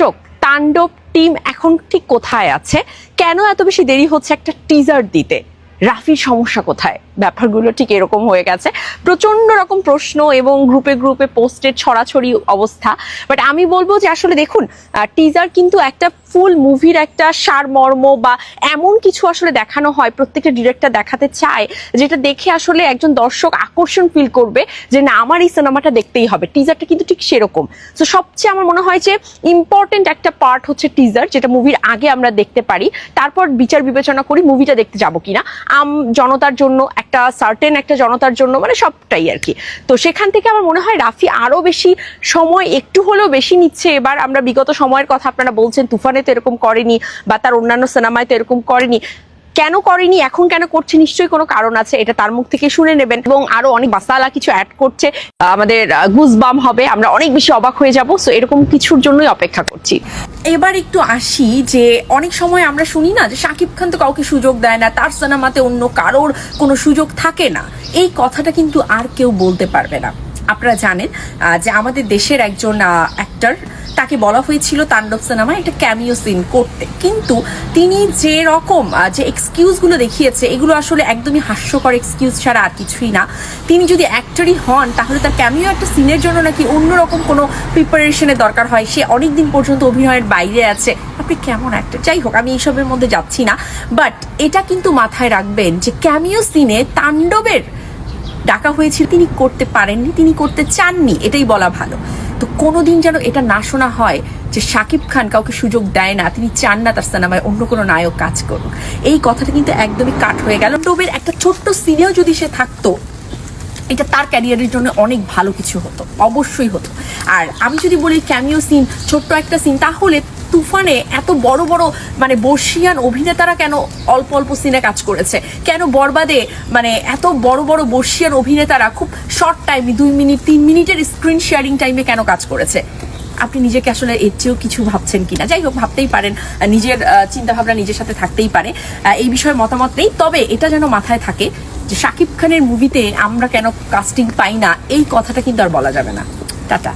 দর্শক, তাণ্ডব টিম এখন ঠিক কোথায় আছে? কেন এত বেশি দেরি হচ্ছে একটা টিজার দিতে? রাফির সমস্যা কোথায়? ব্যাপারগুলো ঠিক এরকম হয়ে গেছে। প্রচণ্ড রকম প্রশ্ন এবং গ্রুপে গ্রুপে পোস্টের ছড়াছড়ি অবস্থা। বাট আমি বলব যে আসলে দেখুন টিজার কিন্তু একটা ফুল মুভির একটা সারমর্ম বা এমন কিছু আসলে দেখানো হয়, প্রত্যেকটা ডিরেক্টর দেখাতে চায়, যেটা দেখে আসলে একজন দর্শক আকর্ষণ ফিল করবে যে না, আমার এই সিনেমাটা দেখতেই হবে। টিজারটা কিন্তু ঠিক সেরকম। তো সবচেয়ে আমার মনে হয় যে ইম্পর্টেন্ট একটা পার্ট হচ্ছে টিজার যেটা মুভির আগে আমরা দেখতে পারি। তারপর বিচার বিবেচনা করি মুভিটা দেখতে যাব কিনা। আম, জনতার জন্য একটা সার্টেন একটা জনতার জন্য মানে সবটাই আর কি। তো সেখান থেকে আমার মনে হয় রাফি আরও বেশি সময় একটু হলেও বেশি নিচ্ছে। এবার আমরা বিগত সময়ের কথা আপনারা বলছেন তুফানে তো এরকম করেনি বা তার অন্যান্য সিনেমায় তো এরকম করেনি। কেন করেনি? এখন কেন করছে? নিশ্চয়ই কোনো কারণ আছে, এটা তার মুখ থেকে শুনে নেবেন। এবং আরও অনেক মাসালা কিছু অ্যাড করছে। আমাদের গুজবাম হবে, আমরা অনেক বেশি অবাক হয়ে যাব। সো এরকম কিছুর জন্যই অপেক্ষা করছি। এবার একটু আসি যে, অনেক সময় আমরা শুনি না যে, শাকিব খান তো কাউকে সুযোগ দেয় না, তার সিনেমাতে অন্য কারোর কোনো সুযোগ থাকে না। এই কথাটা কিন্তু আর কেউ বলতে পারবে না। আপনারা জানেন যে আমাদের দেশের একজন অ্যাক্টর তাকে বলা হয়েছিল তাণ্ডব সিনেমায় একটা ক্যামিও সিন করতে। কিন্তু তিনি যে রকম যে এক্সকিউজগুলো দেখিয়েছে, এগুলো আসলে একদমই হাস্যকর এক্সকিউজ ছাড়া আর কিছুই না। তিনি যদি অ্যাক্টরই হন, তাহলে তার ক্যামিও একটা সিনের জন্য নাকি অন্যরকম কোনো প্রিপারেশনের দরকার হয়। সে অনেক দিন পর্যন্ত অভিনয়ের বাইরে আছে। আপনি কেমন অ্যাক্টর যাই হোক, আমি এইসবের মধ্যে যাচ্ছি না। বাট এটা কিন্তু মাথায় রাখবেন যে ক্যামিও সিনে তাণ্ডবের ডাকা হয়েছিল, তিনি করতে পারেননি, তিনি করতে চাননি, এটাই বলা ভালো। তো কোনোদিন যেন এটা না শোনা হয় যে শাকিব খান কাউকে সুযোগ দেয় না, তিনি চান না তার সিনেমায় অন্য কোনো নায়ক কাজ করুক। এই কথাটা কিন্তু একদমই কাট হয়ে গেল। ডোবের একটা ছোট্ট সিনেও যদি সে থাকতো, এটা তার ক্যারিয়ারের জন্য অনেক ভালো কিছু হতো, অবশ্যই হতো। আর আমি যদি বলি ক্যামিও সিন ছোট্ট একটা সিন তাহলে তুফানে এত বড় বড় মানে বর্ষিয়ান অভিনেতারা কেন অল্প অল্প সিনে কাজ করেছে? কেন বরবাদে মানে এত বড় বড় বর্ষিয়ান অভিনেতারা খুব শর্ট টাইমে দুই মিনিট, তিন মিনিটের স্ক্রিন শেয়ারিং টাইমে কেন কাজ করেছে? আপনি নিজেকে আসলে এর চেয়েও কিছু ভাবছেন কিনা? যাই হোক, ভাবতেই পারেন নিজের চিন্তা ভাবনা নিজের সাথে থাকতেই পারে। এই বিষয়ে মতামত নেই, তবে এটা যেন মাথায় থাকে যে শাকিব খানের মুভিতে আমরা কেন কাস্টিং পাই না, এই কথাটা কিন্তু আর বলা যাবে না। টাটা।